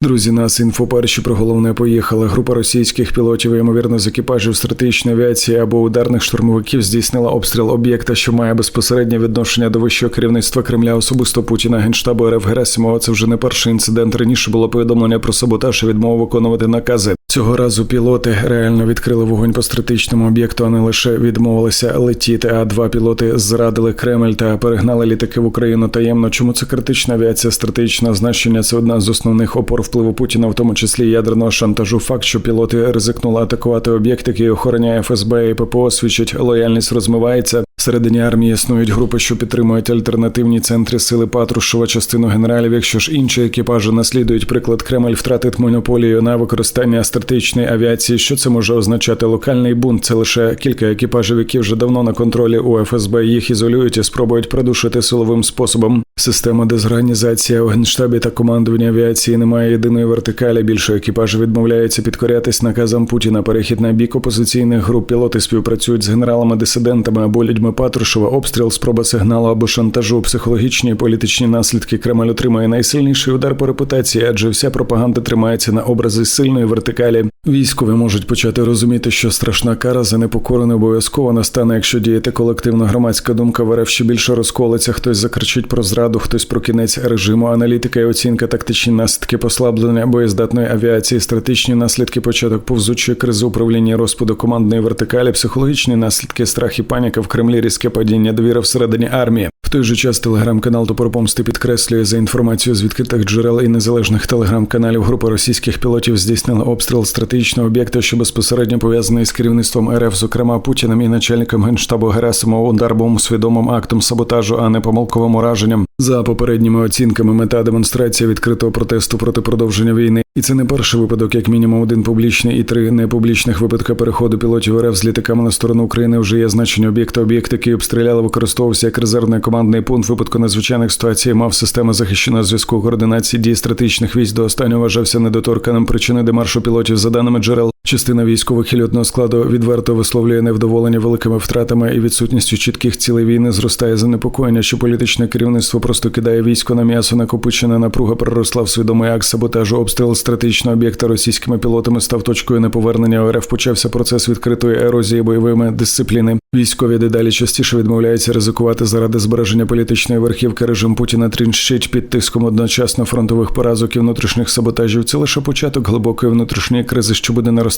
Друзі, нас інфо перші про головне поїхали. Група російських пілотів, ймовірно, з екіпажів стратегічної авіації або ударних штурмовиків здійснила обстріл об'єкта, що має безпосереднє відношення до вищого керівництва Кремля, особисто Путіна, генштабу РФ Герасимова. Це вже не перший інцидент. Раніше було повідомлення про саботаж і відмову виконувати накази. Цього разу пілоти реально відкрили вогонь по стратегічному об'єкту, а не лише відмовилися летіти. А два пілоти зрадили Кремль та перегнали літаки в Україну таємно. Чому це критична авіація? Стратегічне значення це одна з основних опор впливу Путіна, в тому числі ядерного шантажу. Факт, що пілоти ризикнули атакувати об'єкт, який охороняє ФСБ і ППО, свідчить лояльність розмивається. Всередині армії існують групи, що підтримують альтернативні центри сили Патрушева, частину генералів. Якщо ж інші екіпажі наслідують приклад, Кремль втратить монополію на використання стратегічної авіації. Що це може означати? Локальний бунт це лише кілька екіпажів, які вже давно на контролі у ФСБ. Їх ізолюють і спробують придушити силовим способом. Система дезорганізація у генштабі та командування авіації немає єдиної вертикалі. Більше екіпажів відмовляється підкорятись наказам Путіна. Перехід на бік опозиційних груп пілоти співпрацюють з генералами-дисидентами або людьми Патрушева. Обстріл, спроба сигналу або шантажу, психологічні і політичні наслідки. Кремль отримає найсильніший удар по репутації, адже вся пропаганда тримається на образи сильної вертикалі. Військові можуть почати розуміти, що страшна кара за непокору не обов'язково настане, якщо діяти колективно. Громадська думка в РФ ще більше розколиться. Хтось закричить про зраду, хтось про кінець режиму. Аналітика і оцінка, тактичні наслідки послаблення боєздатної авіації, стратегічні наслідки, початок повзучої кризи управління розпаду командної вертикалі, психологічні наслідки, страх і паніка в Кремлі, різке падіння довіри всередині армії. Той же час телеграм-канал Топорпомсти підкреслює за інформацією з відкритих джерел і незалежних телеграм-каналів. Група російських пілотів здійснила обстріл стратегічного об'єкта, що безпосередньо пов'язаний з керівництвом РФ, зокрема Путіним і начальником генштабу Герасимовим, удар був свідомим актом саботажу, а не помилковим ураженням. За попередніми оцінками, мета демонстрація відкритого протесту проти продовження війни. І це не перший випадок, як мінімум один публічний і три непублічних випадки переходу пілотів РФ з літаками на сторону України вже є значення об'єкта. Об'єкт, який обстріляли, використовувався як резервний командний пункт. Випадку надзвичайних ситуацій мав систему захищеного зв'язку координації дій стратегічних військ до останнього вважався недоторканим. Причини демаршу пілотів за даними джерел. Частина військових і льотного складу відверто висловлює невдоволення великими втратами і відсутністю чітких цілей війни. Зростає занепокоєння, що політичне керівництво просто кидає військо на м'ясо. Накопичена напруга проросла в свідомий акт саботажу. Обстріл стратегічного об'єкта російськими пілотами став точкою неповернення. РФ почався процес відкритої ерозії бойовими дисципліни. Військові дедалі частіше відмовляються ризикувати заради збереження політичної верхівки. Режим Путіна трінщить під тиском одночасно фронтових поразок і внутрішніх саботажів. Це лише початок глибокої внутрішньої кризи, що буде наростати